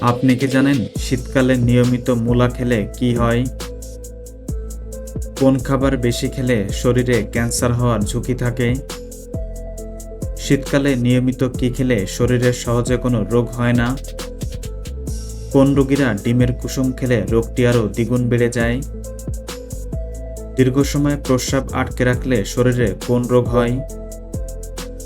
আপনি কি জানেন শীতকালে নিয়মিত মূলা খেলে কি হয়? কোন খাবার বেশি খেলে শরীরে ক্যান্সার হওয়ার ঝুঁকি থাকে? শীতকালে নিয়মিত কি খেলে শরীরে সহজে কোনো রোগ হয় না? কোন রোগীরা ডিমের কুসুম খেলে রোগটি আরও দ্বিগুণ বেড়ে যায়? দীর্ঘ সময় প্রস্রাব আটকে রাখলে শরীরে কোন রোগ হয়?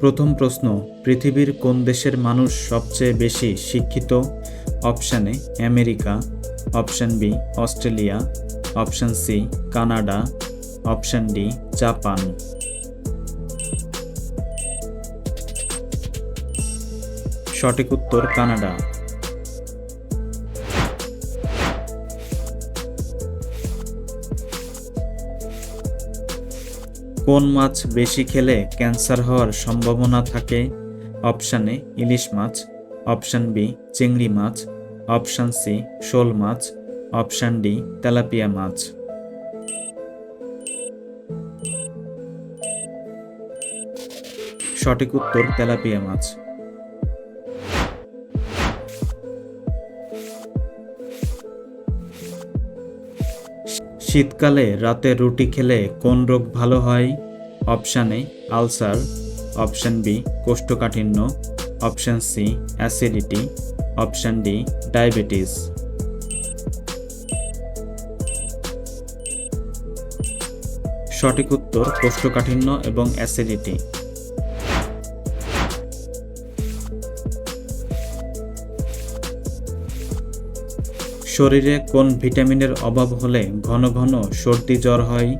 প্রথম প্রশ্ন, পৃথিবীর কোন দেশের মানুষ সবচেয়ে বেশি শিক্ষিত? Option America. Option B, Australia. Option C, Canada. Option D, Japan. সঠিক উত্তর কানাডা। কোন মাছ বেশি খেলে ক্যান্সার হওয়ার সম্ভাবনা থাকে? অপশান এ, ইলিশ মাছ। অপশান বি, চিংড়ি মাছ। অপশান সি, শোল মাছ। অপশান ডি, তেলাপিয়া মাছ। সঠিক উত্তর, তেলাপিয়া মাছ। শীতকালে রাতে রুটি খেলে কোন রোগ ভালো হয়? Option A, ulcer. Option B, কোষ্ঠকাঠিন্য। Option C, acidity. Option D, diabetes. সঠিক উত্তর, কোষ্ঠকাঠিন্য এবং অ্যাসিডিটি। শরীরে কোন ভিটামিনের অভাব হলে ঘন ঘন সর্দি জ্বর হয়?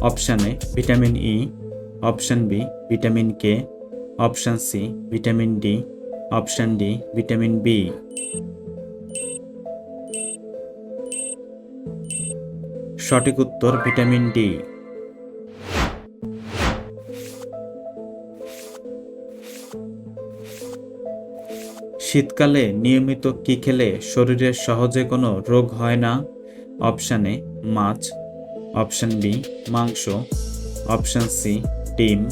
Option A, vitamin E. Option B, vitamin K. Option C, vitamin D. Option D, vitamin B. সঠিক উত্তর ভিটামিন ডি। শীতকালে নিয়মিত কি খেলে শরীরে সহজে কোনো রোগ হয় না? অপশানে মাছ। অপশান বি, মাংস। অপশান সি, ডিম।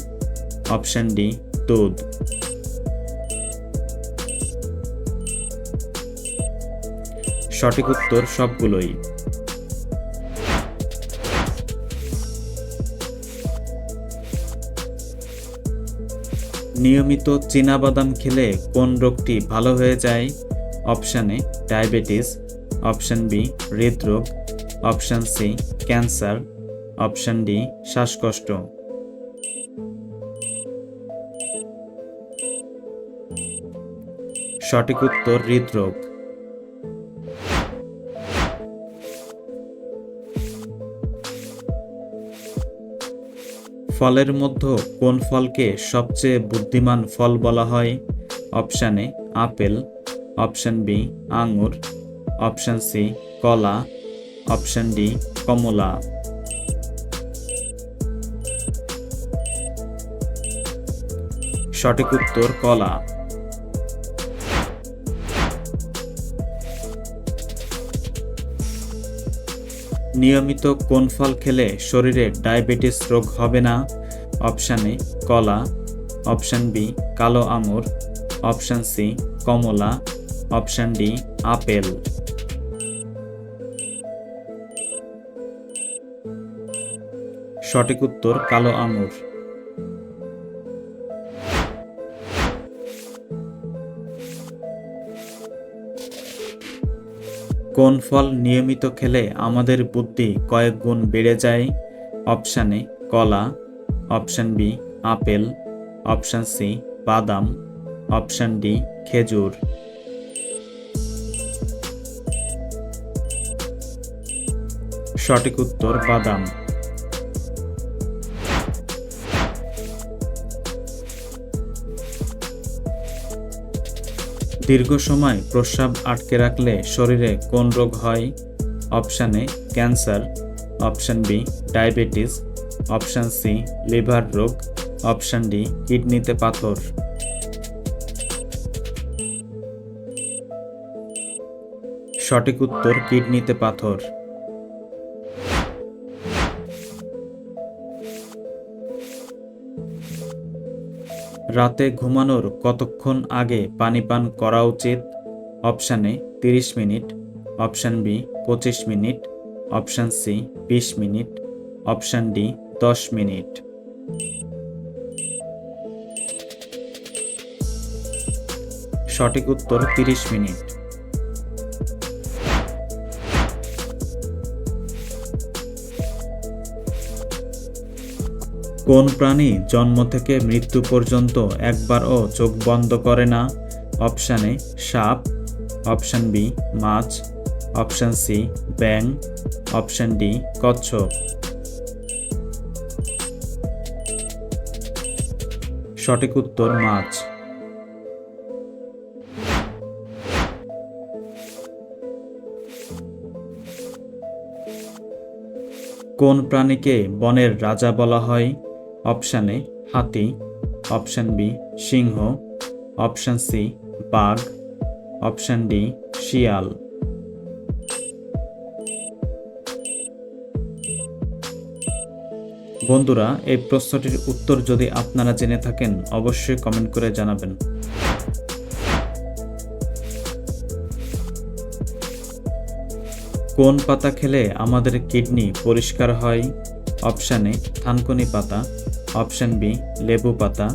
অপশান ডি, দুধ। সঠিক উত্তর সবগুলোই। নিয়মিত চীনাবাদাম খেলে কোন রোগটি ভালো হয়ে যায়? Option A, diabetes, option B, হৃদরোগ, option C, cancer, option D, শ্বাসকষ্ট। সঠিক উত্তর হৃদরোগ। ফলের মধ্যে কোন ফলকে সবচেয়ে বুদ্ধিমান ফল বলা হয়? Option A, apple. Option B, আঙুর। অপশান সি, কলা। অপশান ডি, কমলা। সঠিক উত্তর কলা। নিয়মিত কোন ফল খেলে শরীরে ডায়াবেটিস রোগ হবে না? অপশান এ, কলা। অপশান বি, কালো আঙুর। অপশান সি, কমলা। Option D, apple. সঠিক উত্তর, কালো আঙুর। কোন ফল নিয়মিত খেলে আমাদের বুদ্ধি কয়েক গুণ বেড়ে যায়? অপশান এ, কলা। Option B, apple. Option C, বাদাম। অপশান ডি, খেজুর। সঠিক উত্তর বাদাম। দীর্ঘ সময় প্রস্রাব আটকে রাখলে শরীরে কোন রোগ হয়? Option A, cancer. Option B, diabetes. Option C, liver রোগ। অপশান ডি, কিডনিতে পাথর। সঠিক উত্তর, কিডনিতে পাথর। রাতে ঘুমানোর কতক্ষণ আগে পানি পান করা উচিত? অপশান এ, তিরিশ মিনিট। অপশান বি, পঁচিশ মিনিট। অপশান সি, বিশ মিনিট। অপশান ডি, দশ মিনিট। সঠিক উত্তর তিরিশ মিনিট। কোন প্রাণী জন্ম থেকে মৃত্যু পর্যন্ত একবারও চোখ বন্ধ করে না? অপশান এ, সাপ। অপশান বি, মাছ। অপশান সি ব্যাং অপশান ডি, কচ্ছপ। সঠিক উত্তর, মাছ। কোন প্রাণীকে বনের রাজা বলা হয়? অপশান এ হাতি, অপশান বি সিংহ, অপশান সি বাঘ, অপশান ডি শিয়াল। বন্ধুরা, এই প্রশ্নটির উত্তর যদি আপনারা জেনে থাকেন, অবশ্যই কমেন্ট করে জানাবেন। কোন পাতা খেলে আমাদের কিডনি পরিষ্কার হয়? অপশানে থানকুনি পাতা অপশান বি, লেবু পাতা।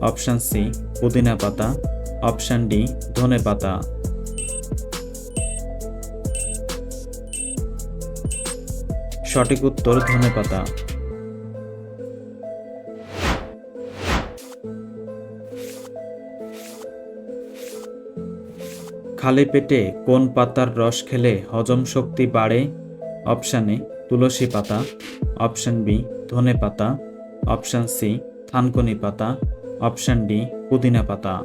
অপশান সি, পুদিনা পাতা। অপশান ডি, ধনে পাতা। সঠিক উত্তর, ধনে পাতা। খালি পেটে কোন পাতার রস খেলে হজম শক্তি বাড়ে? অপশান তুলসী পাতা। অপশান বি, ধনে পাতা। অপশান সি, থানকুনি পাতা। অপশান ডি, পুদিনা পাতা।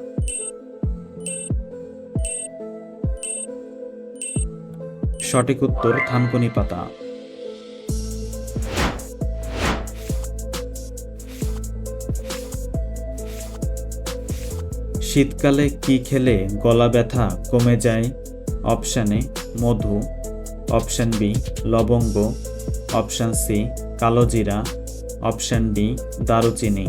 সঠিক উত্তর, থানকুনি পাতা। শীতকালে কি খেলে গলা ব্যথা কমে যায়? অপশান মধু। অপশান বি, লবঙ্গ। অপশান সি কালোজিরা অপশান ডি, দারুচিনি।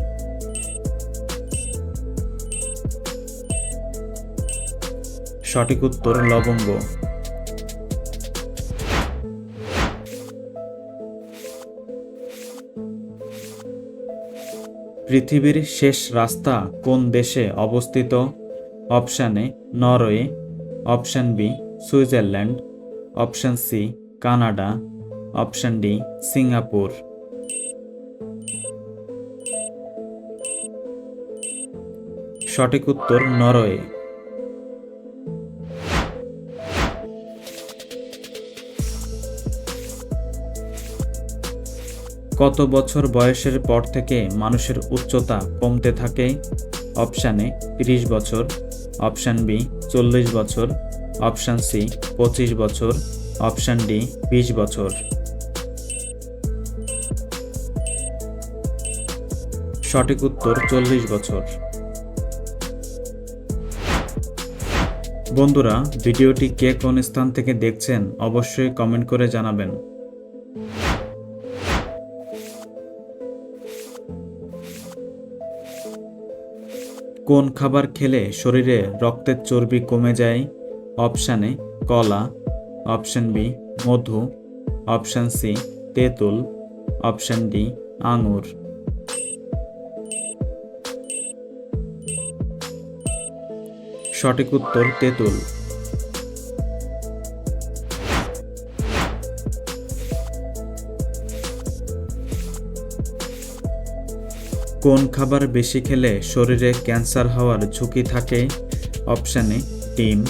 সঠিক উত্তর লবঙ্গ। পৃথিবীর শেষ রাস্তা কোন দেশে অবস্থিত? Option A, Norway. Option B, Switzerland. Option C, Canada. Option D, Singapore. সঠিক উত্তর নরওয়ে। কত বছর বয়সের পর থেকে মানুষের উচ্চতা কমতে থাকে? অপশানে তিরিশ বছর। অপশান বি, চল্লিশ বছর। অপশান সি, পঁচিশ বছর। অপশান ডি, বিশ বছর। সঠিক উত্তর চল্লিশ বছর। বন্ধুরা, ভিডিওটি কে কোন স্থান থেকে দেখছেন অবশ্যই কমেন্ট করে জানাবেন। কোন খাবার খেলে শরীরে রক্তের চর্বি কমে যায়? অপশান কলা। অপশান বি, মধু। অপশান সি, তেঁতুল। অপশান ডি, আঙুর। সঠিক উত্তর তেঁতুল। কোন খাবার বেশি খেলে শরীরে ক্যান্সার হওয়ার ঝুঁকি থাকে? অপশান এ, ডিম।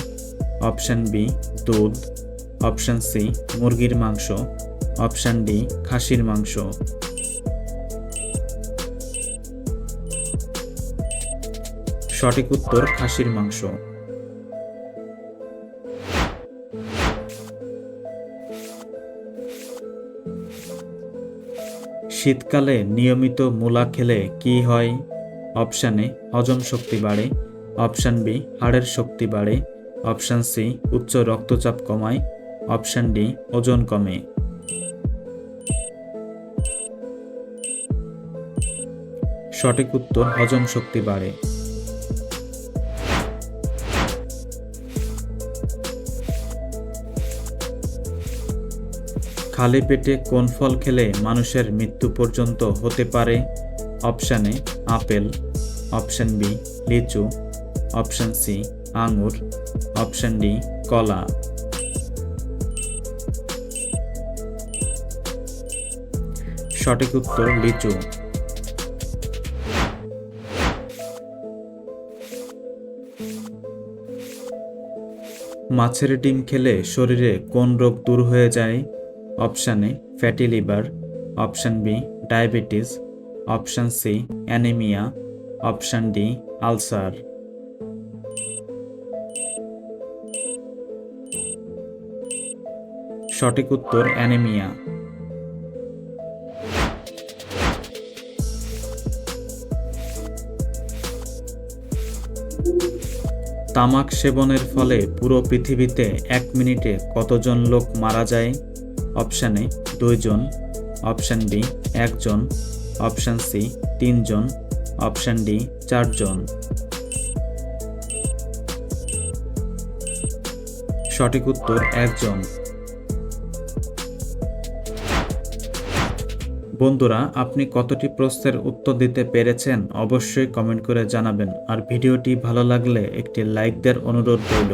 অপশান বি, দুধ। অপশান সি, মুরগির মাংস। অপশান ডি, খাসির মাংস। সঠিক উত্তর খাসির মাংস। শীতকালে নিয়মিত মূলা খেলে কি হয়? অপশানে হজম শক্তি বাড়ে। অপশান বি, হাড়ের শক্তি বাড়ে। অপশান সি, উচ্চ রক্তচাপ কমায়। অপশান ডি, ওজন কমে। সঠিক উত্তর, হজম শক্তি বাড়ে। খালি পেটে কোন ফল খেলে মানুষের মৃত্যু পর্যন্ত হতে পারে? Option A, apple. Option B, লিচু। অপশান সি, আঙুর। অপশান ডি, কলা। সঠিক উত্তর, লিচু। মাছের ডিম খেলে শরীরে কোন রোগ দূর হয়ে যায়? Option A fatty liver option B diabetes option C anaemia option D ulcer সঠিক উত্তর অ্যানিমিয়া তামাক সেবনের ফলে পুরো পৃথিবীতে এক মিনিটে কতজন লোক মারা যায়? অপশান এ দুইজন, অপশান বি একজন, অপশান সি তিনজন, অপশান ডি চারজন। সঠিক উত্তর একজন। বন্ধুরা, আপনি কতটি প্রশ্নের উত্তর দিতে পেরেছেন অবশ্যই কমেন্ট করে জানাবেন। আর ভিডিওটি ভালো লাগলে একটি লাইক দেওয়ার অনুরোধ রইল।